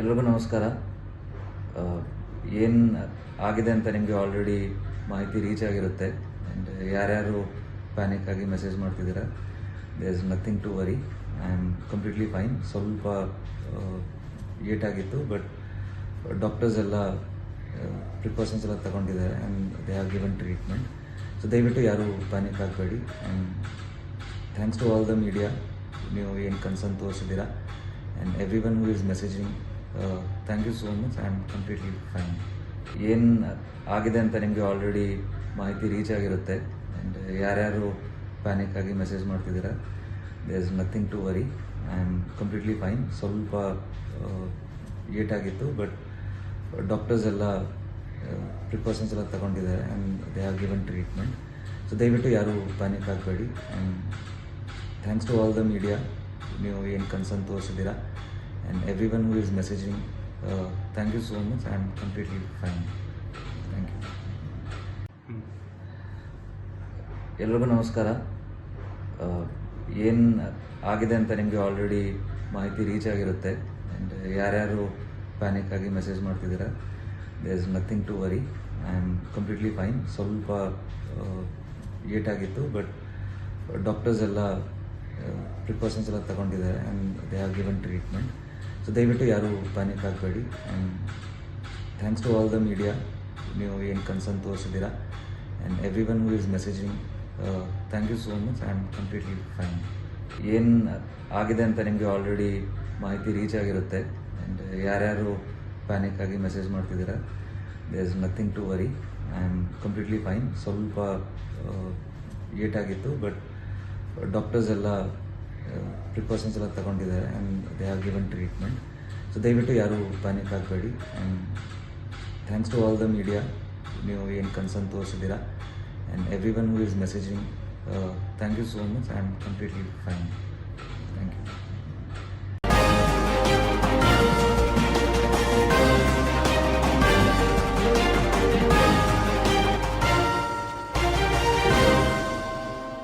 ನಮಸ್ಕಾರ. ಏನು ಆಗಿದೆ ಅಂತ ನಿಮಗೆ ಆಲ್ರೆಡಿ ಮಾಹಿತಿ ರೀಚ್ ಆಗಿರುತ್ತೆ. ಆ್ಯಂಡ್ ಯಾರ್ಯಾರು ಪ್ಯಾನಿಕ್ ಆಗಿ ಮೆಸೇಜ್ ಮಾಡ್ತಿದ್ದೀರಾ they is nothing to worry I am completely fine ಸ್ವಲ್ಪ ಏಟಾಗಿತ್ತು ಬಟ್ ಡಾಕ್ಟರ್ಸ್ ಎಲ್ಲ ಪ್ರಿಕಾಷನ್ಸ್ ಎಲ್ಲ ತಗೊಂಡಿದ್ದಾರೆ and they have given treatment so ದಯವಿಟ್ಟು ಯಾರು ಪ್ಯಾನಿಕ್ ಆಗಬೇಡಿ. And thanks to all the media ನೀವು ಏನು ಕನ್ಸರ್ನ್ ತೋರಿಸಿದ್ದೀರಾ. And everyone who is messaging thank you so much I am completely fine ಏನು ಆಗಿದೆ ಅಂತ ನಿಮಗೆ ಆಲ್ರೆಡಿ ಮಾಹಿತಿ ರೀಚ್ ಆಗಿರುತ್ತೆ. ಆ್ಯಂಡ್ ಯಾರ್ಯಾರು ಪ್ಯಾನಿಕ್ ಆಗಿ message ಮಾಡ್ತಿದ್ದೀರ they is nothing to worry I am completely fine ಸ್ವಲ್ಪ ಏಟಾಗಿತ್ತು ಬಟ್ ಡಾಕ್ಟರ್ಸ್ ಎಲ್ಲ ಪ್ರಿಕಾಷನ್ಸ್ ಎಲ್ಲ ತಗೊಂಡಿದ್ದಾರೆ and they have given treatment so ದಯವಿಟ್ಟು ಯಾರು ಪ್ಯಾನಿಕ್ ಆಗಬೇಡಿ. And thanks to all the media ನೀವು ಏನು ಕನ್ಸರ್ನ್ ತೋರಿಸಿದ್ದೀರಾ and everyone who is messaging. Messaging thank you so much I'm completely fine. Thank you. ಎಲ್ರಿಗೂ ನಮಸ್ಕಾರ ಏನು ಆಗಿದೆ ಅಂತ ನಿಮಗೆ ಆಲ್ರೆಡಿ ಮಾಹಿತಿ ರೀಚ್ ಆಗಿರುತ್ತೆ ಆ್ಯಂಡ್ ಯಾರ್ಯಾರು ಪ್ಯಾನಿಕ್ ಆಗಿ ಮೆಸೇಜ್ ಮಾಡ್ತಿದ್ದೀರಾ they is nothing to worry I am completely fine ಸ್ವಲ್ಪ ಏಟಾಗಿತ್ತು ಬಟ್ ಡಾಕ್ಟರ್ಸ್ ಎಲ್ಲ ಪ್ರಿಕಾಷನ್ಸ್ ಎಲ್ಲ ತಗೊಂಡಿದ್ದಾರೆ and they have given treatment so ದಯವಿಟ್ಟು ಯಾರೂ ಪ್ಯಾನಿಕ್ ಆಗಬೇಡಿ. And thanks to all the media ನೀವು ಏನು ಕನ್ಸರ್ನ್ ತೋರಿಸಿದ್ದೀರಾ? And everyone who is messaging thank you so much and completely fine ಏನು ಆಗಿದೆ ಅಂತ ನಿಮಗೆ ಆಲ್ರೆಡಿ ಮಾಹಿತಿ ರೀಚ್ ಆಗಿರುತ್ತೆ. ಆ್ಯಂಡ್ ಯಾರ್ಯಾರು ಪ್ಯಾನಿಕ್ ಆಗಿ ಮೆಸೇಜ್ ಮಾಡ್ತಿದ್ದೀರಾ they is nothing to worry am completely fine ಸ್ವಲ್ಪ ಏಟಾಗಿತ್ತು ಬಟ್ ಡಾಕ್ಟರ್ಸ್ ಎಲ್ಲ ಪ್ರಿಕಾಷನ್ಸ್ ಎಲ್ಲ ತಗೊಂಡಿದ್ದಾರೆ and they have given treatment so ದಯವಿಟ್ಟು ಯಾರೂ ಪ್ಯಾನಿಕ್ ಆಗಬೇಡಿ and thanks to all the media ನೀವು ಏನು ಕನ್ಸರ್ನ್ ತೋರಿಸಿದ್ದೀರಾ? And everyone who is messaging thank you so much I am completely fine